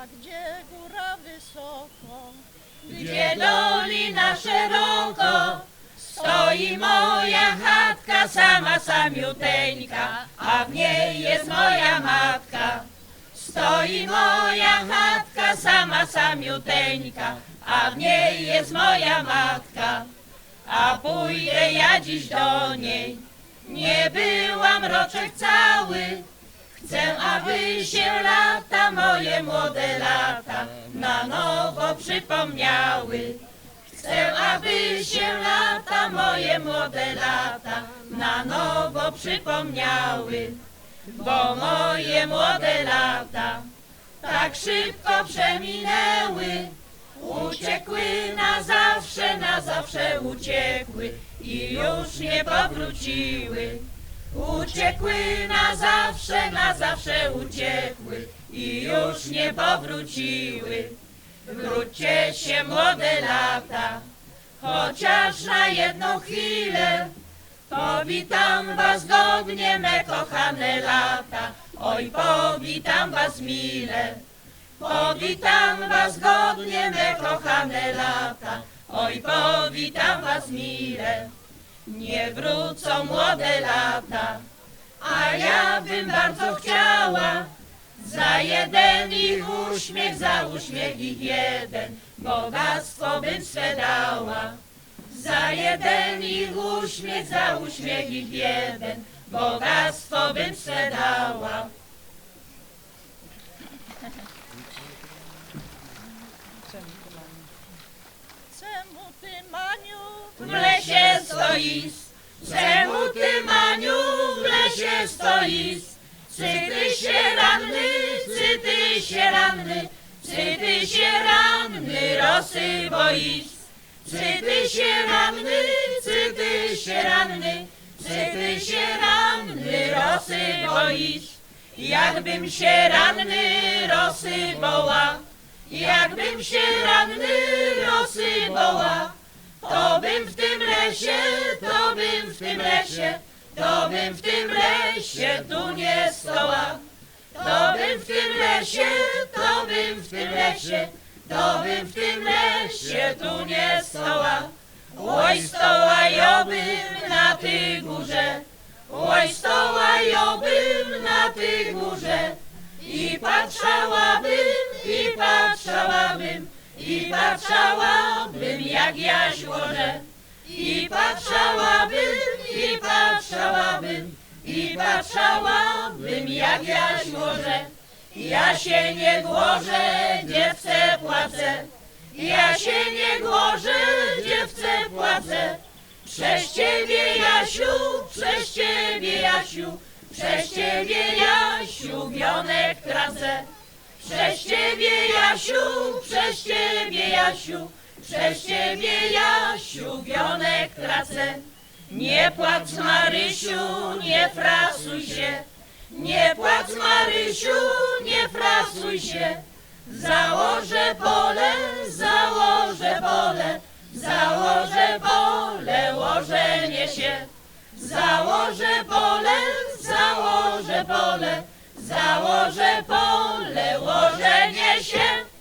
A gdzie góra wysoko, Gdzie dolina szeroko, stoi moja chatka sama samiuteńka, a w niej jest moja matka. Stoi moja chatka sama samiuteńka, a w niej jest moja matka. A pójdę ja dziś do niej, nie byłam roczek cały, Chcę, aby się lata, moje młode lata, na nowo przypomniały. Chcę, aby się lata, moje młode lata, na nowo przypomniały. Bo moje młode lata tak szybko przeminęły, uciekły na zawsze, na zawsze uciekły i już nie powróciły. Uciekły na zawsze, na zawsze uciekły i już nie powróciły. Wróćcie się młode lata, chociaż na jedną chwilę. Powitam was godnie, me kochane lata, oj powitam was mile. Powitam was godnie, me kochane lata, oj powitam was mile. Nie wrócą młode lata, a ja bym bardzo chciała za jeden ich uśmiech, za uśmiech ich jeden, bogactwo bym swe dała. Za jeden ich uśmiech, za uśmiech ich jeden, bogactwo bym swe dała. Ty, Maniu, W lesie stoisz, czemu ty Maniu w lesie stoisz? Czy ty się ranny, czy ty się ranny, czy ty się ranny rosy boisz? Czy ty się ranny, czy ty się ranny, czy ty się ranny rosy boisz? Jakbym się ranny rosy boła, jakbym się ranny rosy boła, to bym w tym lesie, to bym w tym lesie, to bym w tym lesie tu nie stała. To bym w tym lesie, to bym w tym lesie, to bym w tym lesie tu nie stała. Oj stoła jobym na ty górze, oj stoła jobym na ty górze. I patrzałabym, i patrzałabym, i patrzałabym jak jaś łoże. I patrzałabym, i patrzałabym, i patrzałabym jak jaś łoże. Ja się nie głożę, dziewczę płacę. Ja się nie głożę, dziewczę płacę. Przez ciebie Jasiu, przez ciebie Jasiu, przez ciebie Jasiu wionek tracę. Przez ciebie Jasiu, przez ciebie Jasiu, przez ciebie Jasiu wionek tracę. Nie płacz Marysiu, nie frasuj się, nie płacz Marysiu, nie frasuj się. Założę pole, założę pole, założę pole, łożenie się. Założę pole, założę pole, założę pole, łożenie się.